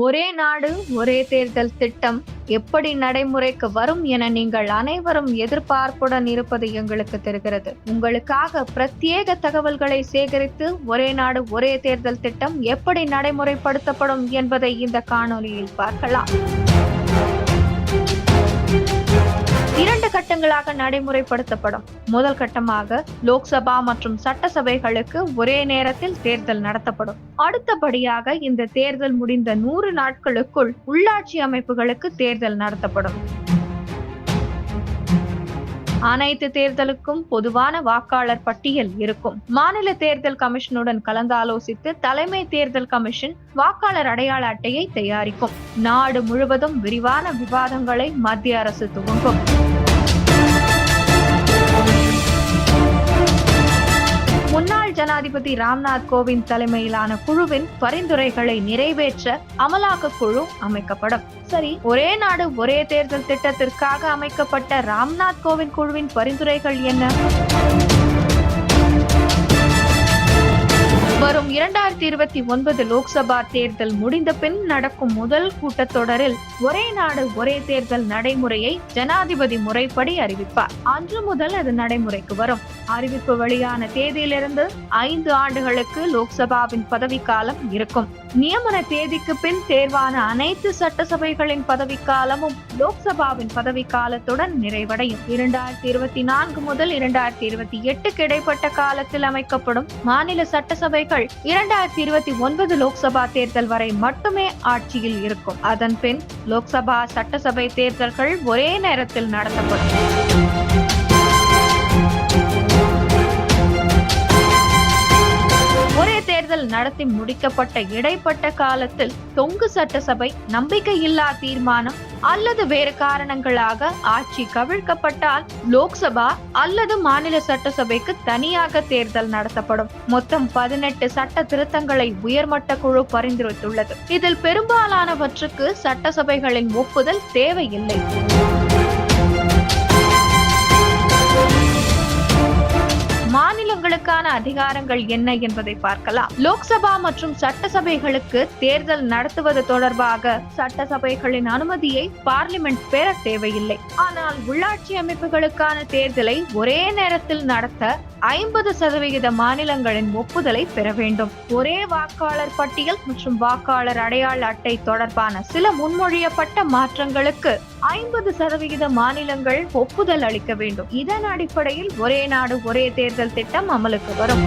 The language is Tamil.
ஒரே நாடு ஒரே தேர்தல் திட்டம் எப்படி நடைமுறைக்கு வரும் என நீங்கள் அனைவரும் எதிர்பார்ப்புடன் இருப்பது எங்களுக்கு தெரிகிறது. உங்களுக்காக பிரத்யேக தகவல்களை சேகரித்து ஒரே நாடு ஒரே தேர்தல் திட்டம் எப்படி நடைமுறைப்படுத்தப்படும் என்பதை இந்த காணொலியில் பார்க்கலாம். கட்டங்களாக நடைமுறைப்படுத்தப்படும். முதல் கட்டமாக லோக்சபா மற்றும் சட்டசபைகளுக்கு ஒரே நேரத்தில் தேர்தல் நடத்தப்படும். அடுத்தபடியாக இந்த தேர்தல் முடிந்த நூறு நாட்களுக்குள் உள்ளாட்சி அமைப்புகளுக்கு தேர்தல் நடத்தப்படும். அனைத்து தேர்தலுக்கும் பொதுவான வாக்காளர் பட்டியல் இருக்கும். மாநில தேர்தல் கமிஷனுடன் கலந்தாலோசித்து தலைமை தேர்தல் கமிஷன் வாக்காளர் அடையாள அட்டையை தயாரிக்கும். நாடு முழுவதும் விரிவான விவாதங்களை மத்திய அரசு துவங்கும். முன்னாள் ஜனாதிபதி ராம்நாத் கோவிந்த் தலைமையிலான குழுவின் பரிந்துரைகளை நிறைவேற்ற அமலாக்க குழு அமைக்கப்படும். சரி ஒரே நாடு ஒரே தேர்தல் திட்டத்திற்காக அமைக்கப்பட்ட ராம்நாத் கோவிந்த் குழுவின் பரிந்துரைகள் என்ன? வரும் இரண்டாயிரத்தி இருபத்தி ஒன்பது லோக்சபா தேர்தல் முடிந்த பின் நடக்கும் முதல் கூட்டத்தொடரில் ஒரே நாடு ஒரே தேர்தல் நடைமுறையை ஜனாதிபதி முறைப்படி அறிவிப்பார். அன்று முதல் அது நடைமுறைக்கு வரும். அறிவிப்பு வெளியான தேதியிலிருந்து ஐந்து ஆண்டுகளுக்கு லோக்சபாவின் பதவிக்காலம் இருக்கும். நியமன தேதிக்கு பின் தேர்வான அனைத்து சட்டசபைகளின் பதவிக்காலமும் லோக்சபாவின் பதவிக்காலத்துடன் நிறைவடையும். இரண்டாயிரத்தி இருபத்தி நான்கு முதல் இரண்டாயிரத்தி இருபத்தி எட்டுக்கு இடைப்பட்ட காலத்தில் அமைக்கப்படும் மாநில சட்டசபைகள் இரண்டாயிரத்தி இருபத்தி ஒன்பது லோக்சபா தேர்தல் வரை மட்டுமே ஆட்சியில் இருக்கும். அதன் பின் லோக்சபா சட்டசபை தேர்தல்கள் ஒரே நேரத்தில் நடத்தப்படும். தேர்தல் நடத்தி முடிக்கப்பட்ட இடைப்பட்ட காலத்தில் தொங்கு சட்டசபை நம்பிக்கையில்லா தீர்மானம் அல்லது வேறு காரணங்களாக ஆட்சி கவிழ்க்கப்பட்டால் லோக்சபா அல்லது மாநில சட்டசபைக்கு தனியாக தேர்தல் நடத்தப்படும். மொத்தம் பதினெட்டு சட்ட திருத்தங்களை உயர்மட்ட குழு பரிந்துரைத்துள்ளது. இதில் பெரும்பாலானவற்றுக்கு சட்டசபைகளின் ஒப்புதல் தேவையில்லை. மாநிலங்களுக்கான அதிகாரங்கள் என்ன என்பதை பார்க்கலாம். லோக்சபா மற்றும் சட்டசபைகளுக்கு தேர்தல் நடத்துவது தொடர்பாக சட்டசபைகளின் அனுமதியை பார்லிமெண்ட் பெற தேவையில்லை. ஆனால் உள்ளாட்சி அமைப்புகளுக்கான தேர்தலை ஒரே நேரத்தில் நடத்த ஐம்பது சதவிகித மாநிலங்களின் ஒப்புதலை பெற வேண்டும். ஒரே வாக்காளர் பட்டியல் மற்றும் வாக்காளர் அடையாள அட்டை தொடர்பான சில முன்மொழியப்பட்ட மாற்றங்களுக்கு ஐம்பது சதவிகித மாநிலங்கள் ஒப்புதல் அளிக்க வேண்டும். இதன் அடிப்படையில் ஒரே நாடு ஒரே தேர்தல் திட்டம் அமலுக்கு வரும்.